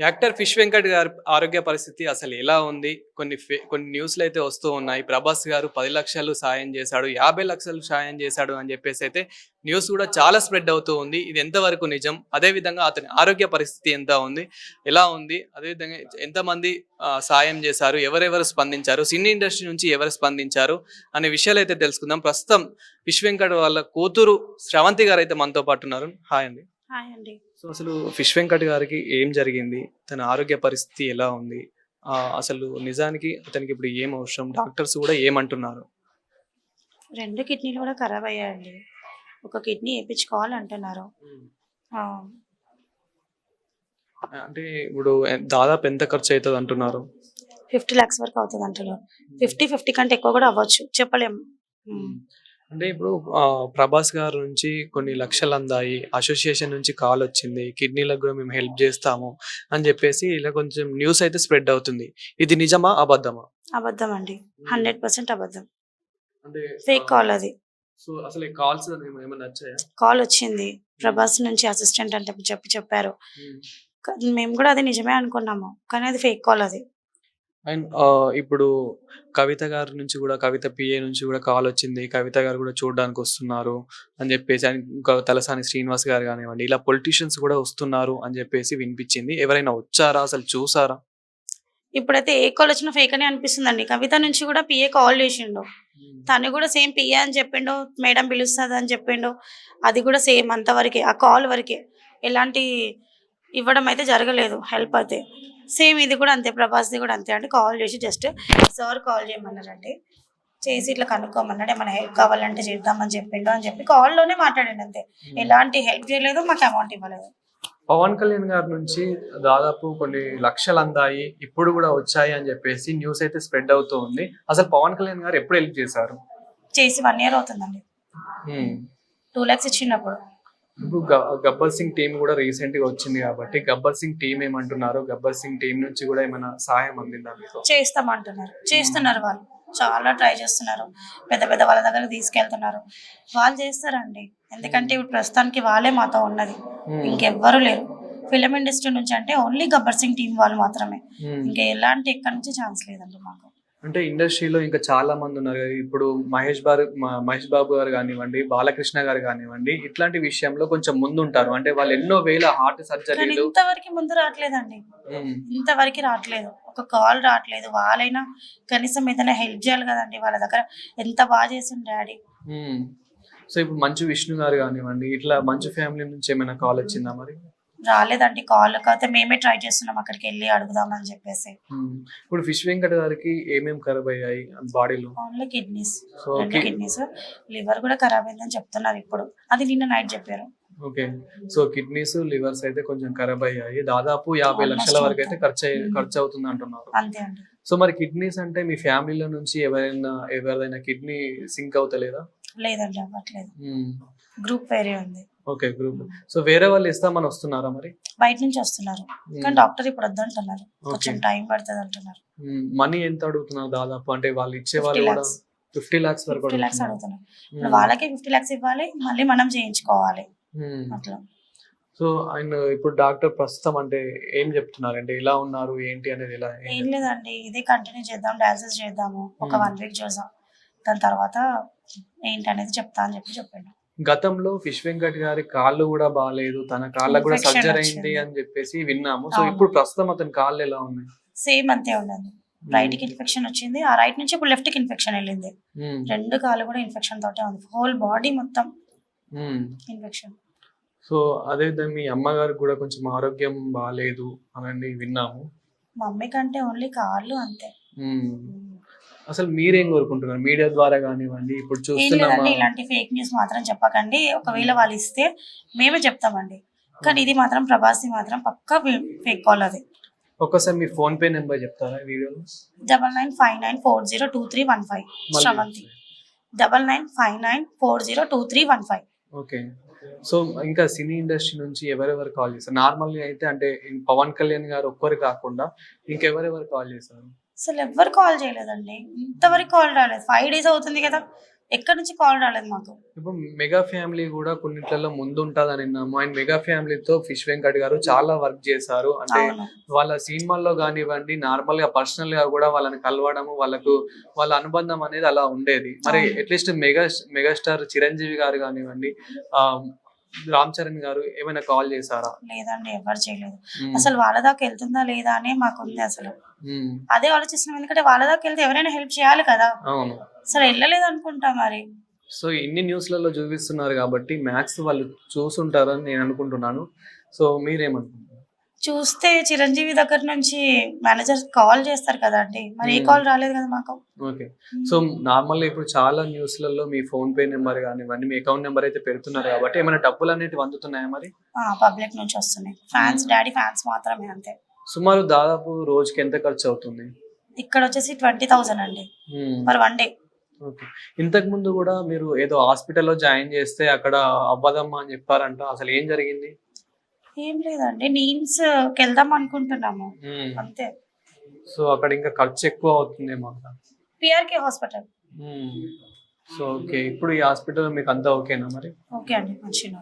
Actor fish Venkat గారి ఆరోగ్య పరిస్థితి అసలు ఎలా ఉంది? కొన్ని ఫే- కొన్ని న్యూస్లు అయితే వస్తూ ఉన్నాయి. ప్రభాస్ గారు పది లక్షలు సాయం చేశాడు యాభై లక్షలు సాయం చేశాడు అని చెప్పేసి అయితే న్యూస్ కూడా చాలా స్ప్రెడ్ అవుతూ ఉంది. ఇది ఎంతవరకు నిజం? అదే విధంగా అతని ఆరోగ్య పరిస్థితి ఎంత ఉంది? ఎలా ఉంది? అదేవిధంగా ఎంతమంది సాయం చేశారు? ఎవరెవరు స్పందించారు? సినీ ఇండస్ట్రీ నుంచి ఎవరు స్పందించారు? అనే విషయాలు అయితే తెలుసుకుందాం. ప్రస్తుతం ఫిష్ వెంకట్ వాళ్ళ కూతురు శ్రవంతి గారు అయితే మనతో పాటు ఉన్నారు. హాయ్ అండి. హాయ్ అండి. సో అసలు ఫిష్ వెంకట్ గారికి ఏం జరిగింది? తన ఆరోగ్య పరిస్థితి ఎలా ఉంది? అసలు నిజానికి అతనికి ఇప్పుడు ఏం అవసరం? డాక్టర్స్ కూడా ఏమంటున్నారు? రెండు కిడ్నీలు కూడా ఖరాబ్ అయ్యాయండి. ఒక కిడ్నీ వేయించుకోవాలి అంటున్నారు అంటే ఇప్పుడు దాదాపు ఎంత ఖర్చు అవుతుంది అంటున్నారు? ఫిఫ్టీ ల్యాక్స్ వరకు అవుతుంది అంటున్నారు. ఫిఫ్టీ ఫిఫ్టీ కంటే ఎక్కువ కూడా అవ్వచ్చు. చెప్పలేము. అంటే ఇప్పుడు ఆ, ప్రభాస్ గారి నుంచి కొన్ని లక్షలు అందాయి అసోసియేషన్ నుంచి కాల్ వచ్చింది కిడ్నీలకు కూడా మేము హెల్ప్ చేస్తాము అని చెప్పేసి ఇలా కొంచెం న్యూస్ అయితే స్ప్రెడ్ అవుతుంది. ఇది నిజమా అబద్ధమా? అబద్ధం అండి హండ్రెడ్ పర్సెంట్ అబద్ధం. అంటే ఫేక్ కాల్ అది. సో అసలు ఈ కాల్స్ ఏమైనా నచ్చాయా? కాల్ వచ్చింది. ప్రభాస్ నుంచి అసిస్టెంట్ అంటే చెప్పి చెప్పారు. మేము. కూడా అది నిజమే అనుకున్నాము. కానీ అది ఫేక్ కాల్ అది. అండ్ ఇప్పుడు కవిత గారి నుంచి కూడా కవిత పిఏ నుంచి కూడా కాల్ వచ్చింది. కవిత గారు కూడా చూడడానికి వస్తున్నారు అని చెప్పేసి and ఇంకా తలసాని శ్రీనివాస్ గారు కానివ్వండి ఇలా పొలిటీషియన్స్ కూడా వస్తున్నారు అని చెప్పేసి వినిపించింది. ఎవరైనా వచ్చారా? అసలు చూసారా? ఇప్పుడైతే ఏ కాల్ వచ్చినా ఫేక్ అని అనిపిస్తుందండి. కవిత నుంచి కూడా పిఏ కాల్ చేసిండు. తను కూడా సేమ్ పిఏ అని చెప్పిండు. మేడం పిలుస్తుంది అని చెప్పిండు. అది కూడా సేమ్ అంతవరకే ఆ కాల్ వరకే. ఎలాంటి ఇవ్వడం అయితే జరగలేదు హెల్ప్ అయితే. సేమ్ ఇది కూడా అంతే ప్రభాస్ది కూడా అంతే. అంటే కాల్ చేసి జస్ట్ సార్ కాల్ చేయమన్నారండి. చేసి ఇట్లా కనుక్కోమన్నాడు ఏమైనా హెల్ప్ కావాలంటే చేద్దామని చెప్పిండు అని చెప్పి కాల్లోనే మాట్లాడండి అంతే. ఎలాంటి హెల్ప్ చేయలేదు మాకు అమౌంట్ ఇవ్వలేదు. పవన్ కళ్యాణ్ గారి నుంచి దాదాపు కొన్ని లక్షలు అందాయి ఇప్పుడు కూడా వచ్చాయి అని చెప్పేసి న్యూస్ అయితే స్ప్రెడ్ అవుతూ ఉంది. అసలు పవన్ కళ్యాణ్ గారు ఎప్పుడు హెల్ప్ చేశారు? చేసి వన్ ఇయర్ అవుతుందండి. టూ ల్యాక్స్ ఇచ్చినప్పుడు ఇప్పుడు గబ్బర్ సింగ్ టీం కూడా రీసెంట్గా వచ్చింది కాబట్టి గబ్బర్ సింగ్ టీం ఏమంటున్నారు? గబ్బర్ సింగ్ టీం నుంచి కూడా ఏమైనా సహాయం అందిందా మీకు? చేస్తామంటున్నారు. చేస్తున్నారు వాళ్ళు. చాలా ట్రై చేస్తున్నారు. పెద్ద పెద్ద వాళ్ళ దగ్గర తీసుకెళ్తున్నారు. వాళ్ళు చేస్తారండి. ఎందుకంటే ఇప్పుడు ప్రస్తుతానికి వాళ్ళే మాతో ఉన్నది. ఇంకెవ్వరు లేరు. ఫిలిం ఇండస్ట్రీ నుంచి అంటే ఓన్లీ గబ్బర్ సింగ్ టీం వాళ్ళు మాత్రమే. ఇంకా ఎలాంటి ఎక్కడి నుంచి ఛాన్స్ లేదండి మాకు. అంటే ఇండస్ట్రీలో ఇంకా చాలా మంది ఉన్నారు. ఇప్పుడు మహేష్ బాబు మహేష్ బాబు గారు కానివ్వండి బాలకృష్ణ గారు కానివ్వండి ఇట్లాంటి విషయంలో కొంచెం ముందుంటారు. అంటే వాళ్ళు ఎన్నో వేల హార్ట్ కానీ సర్జరీలు. ఇంతవరకు ముందు రావట్లేదండి. ఇంతవరకు రావట్లేదు. ఒక కాల్ రావట్లేదు. వాళ్ళైనా కనీసం ఏదైనా హెల్ప్ చేయాలి కదండి. వాళ్ళ దగ్గర ఎంత బాగా చేసిండు డాడీ. సో ఇప్పుడు మంచు విష్ణు గారు కానివ్వండి ఇట్లా మంచు ఫ్యామిలీ నుంచి ఏమైనా కాల్ వచ్చిందా మరి? రాలేదండి. కాల్ కాకపోతే మేమే ట్రై చేస్తున్నాం అక్కడికి వెళ్ళి అడుగుదామని చెప్పేసి. ఇప్పుడు ఫిష్ వెంకట్ గారికి ఏమేమి ఖరాబ్ అయ్యాయి బాడీలో? Only kidneys. రెండు కిడ్నీస్. లివర్ కూడా ఖరాబ్ అయిందని చెప్తున్నారు ఇప్పుడు. అది నిన్న నైట్ చెప్పారు. ఓకే. సో కిడ్నీస్ లివర్స్ అయితే కొంచెం ఖరాబ్ అయ్యాయి. దాదాపు యాభై లక్షల వరకు అయితే. ఖర్చు. ఖర్చు అవుతుంది అంటున్నారు. అంతే అండి. సో మరి కిడ్నీస్ అంటే మీ ఫ్యామిలీలో నుంచి ఎవరైనా ఎవరైనా కిడ్నీ సింక్ అవుతలేదా? లేదండి అవ్వట్లేదు. గ్రూప్ వేరే ఉంది. Okay group. సో వేరే వాళ్ళు ఇస్తామని వస్తున్నారా మరి? బయట నుంచి వస్తున్నారు. కానీ డాక్టర్ ఇప్పుడు వద్దంటున్నారు కొంచెం టైం పడుతుంది అంటున్నారు. మనీ ఎంత అడుగుతున్నారు దాదాపు? అంటే వాళ్ళు ఇచ్చే వాళ్ళు కూడా ఫిఫ్టీ లాక్స్ వరకు ఫిఫ్టీ లాక్స్ అడుగుతున్నారు. ఇప్పుడు వాళ్ళకి ఫిఫ్టీ లాక్స్ ఇవ్వాలి మళ్ళీ మనం చేయించుకోవాలి. అట్లా. సో ఆయన ఇప్పుడు డాక్టర్ ప్రస్తుతం అంటే ఏం చెప్తున్నారు అంటే ఎలా ఉన్నారు? ఏంటి అనేది ఎలా? ఏం లేదండి. ఇదే కంటిన్యూ చేద్దాం డయాలసిస్ చేద్దాము. ఒక Hmm. వన్ వీక్ చూసాం దాని తర్వాత ఏంటి అనేది చెప్తా అని చెప్పి చెప్పాడు గతంలో ఫిష్ వెంకట్ గారి కాళ్ళు కూడా బాగాలేదు తన కాళ్ళకు కూడా సర్జరీ. అయింది అని చెప్పేసి విన్నాము. సో. ఇప్పుడు ప్రస్తుతం అతని కాళ్ళు ఎలా ఉన్నాయి? సేమ్ అంతే ఉండదు రైట్కి ఇన్ఫెక్షన్ వచ్చింది. ఆ రైట్ నుంచి ఇప్పుడు లెఫ్ట్కి ఇన్ఫెక్షన్ వెళ్ళింది. మ్మ్. రెండు కాళ్ళు కూడా ఇన్ఫెక్షన్ తోటే ఉంది. హోల్ బాడీ మొత్తం. ఇన్ఫెక్షన్ సో అదే విధంగా మీ అమ్మగారికి కూడా కొంచెం ఆరోగ్యం బాగాలేదు అని విన్నాము. మమ్మీ కంటే ఓన్లీ కాళ్ళు అంతే. అసలు మీరేం కోరుకుంటున్నారు? మీడియా ద్వారా కానివ్వండి ఇప్పుడు లేదండి ఇలాంటి ఫేక్ న్యూస్ మాత్రం చెప్పకండి. ఒకవేళ వాళ్ళు ఇస్తే మేమే చెప్తామండి. కానీ ఇది మాత్రం ప్రభాసి మాత్రం పక్కా ఫేక్ కాల్ అది. ఒక్కసారి మీ ఫోన్ పే నెంబర్ చెప్తారా వీడియోలో double nine five nine four zero two three one five. Sravanthi. Double nine five nine four zero two three one five. Okay. So ఇంకా సినీ ఇండస్ట్రీ నుంచి ఎవరెవరు కాల్ చేస్తారు? నార్మల్గా అయితే అంటే పవన్ కళ్యాణ్ గారు ఒక్కరు కాకుండా ఇంకెవరెవరు కాల్ చేశారు అసలు ఎవ్వరు కాల్ చేయలేదండి. ఇంతవరకు కాల్ రాలేదు. ఫైవ్ డేస్ అవుతుంది కదా. ఎక్కడి నుంచి కాల్ రాలేదు మాకు. ఇప్పుడు మెగా ఫ్యామిలీ కూడా కొన్నిట్లలో ముందు ఉంటుందని విన్నాము. అండ్ మెగా ఫ్యామిలీతో ఫిష్ వెంకట్ గారు చాలా వర్క్ చేశారు. అంటే వాళ్ళ సినిమాల్లో కానివ్వండి నార్మల్గా పర్సనల్గా కూడా వాళ్ళని కలవడము వాళ్ళకు వాళ్ళ అనుబంధం అనేది అలా ఉండేది. మరి. అట్లీస్ట్ మెగా మెగాస్టార్ చిరంజీవి గారు కానివ్వండి ఆ రామ్ చరణ్ గారు ఏమైనా కాల్ చేశారా? లేదండి ఎవరు చేయలేదు. అసలు వాళ్ళ దాకా వెళ్తుందా లేదా అనే మాకు ఉంది అసలు. అదే ఆలోచిస్తున్నాం ఎందుకంటే వాళ్ళ దాకా వెళ్తే ఎవరైనా హెల్ప్ చేయాలి కదా. అవును. అసలు వెళ్ళలేదు అనుకుంటా మరి. సో ఇన్ని న్యూస్లలో చూపిస్తున్నారు కాబట్టి మ్యాథ్స్ వాళ్ళు చూసుంటారని నేను అనుకుంటున్నాను. సో మీరేమనుకుంటున్నారు? చూస్తే చిరంజీవి దగ్గర నుంచి మేనేజర్ కాల్ చేస్తారు కదా అండి. మరి ఏ. కాల్ రాలేదు కదా మాకు. ఓకే. సో నార్మల్ ఇప్పుడు చాలా న్యూస్లలో మీ ఫోన్ పే నెంబర్ కానివ్వండి మీ అకౌంట్ నెంబర్ అయితే పెడుతున్నారు కాబట్టి ఏమైనా డబ్బులు అనేవి అందుతున్నాయా మరి? పబ్లిక్ నుంచి వస్తున్నాయి. ఫ్యాన్స్ డాడీ ఫ్యాన్స్ మాత్రమే అంతే. సుమారు దాదాపు రోజుకి ఎంత ఖర్చు అవుతుంది? ఇక్కడ వచ్చేసి ట్వంటీ థౌసండ్ అండి. మరి వన్ డే. ఓకే. ఇంతకు ముందు కూడా మీరు ఏదో హాస్పిటల్లో జాయిన్ చేస్తే అక్కడ అవ్వదమ్మా అని చెప్పారంట. అసలు ఏం జరిగింది? ఏం లేదండి నీమ్స్ వెళ్దాం అనుకుంటున్నాము. అంతే. సో అక్కడ ఇంకా ఖర్చు ఎక్కువ అవుతుందేమో అక్కడ? PRK hospital. So okay. ఇప్పుడు ఈ హాస్పిటల్ మీకు అంతా ఓకేనా మరి? ఓకే అండి మంచిగా.